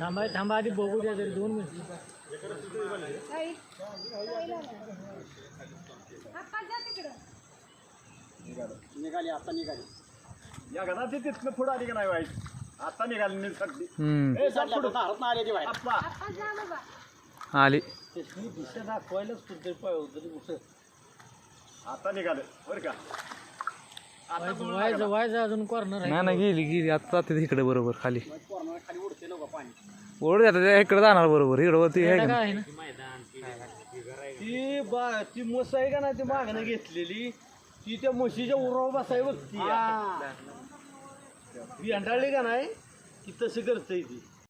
थांबा थांबा आधी बघू द्या तरी दोन मिनिट. निघाली आता निघाली या घरात तिथनं पुढं आली. का नाही वाईट आता निघाली भारत आली आली दिशा दाखवायलाच कुठे? आता निघालं बरं का. व्हायचं व्हायचं अजून कॉर्नर आहे. नाही ना गेली गेली. आता जाते इकडे बरोबर खाली. ओढ जाते इकडे जाणार बरोबर. इकडे वरती आहे काय का आहे ना? ती बा ती म्हस आहे का नाही ती मागणं घेतलेली. ती त्या म्हशीच्या उरावर बसाय बघती. ती अंडाळली का नाही? ती तसं करतय ती.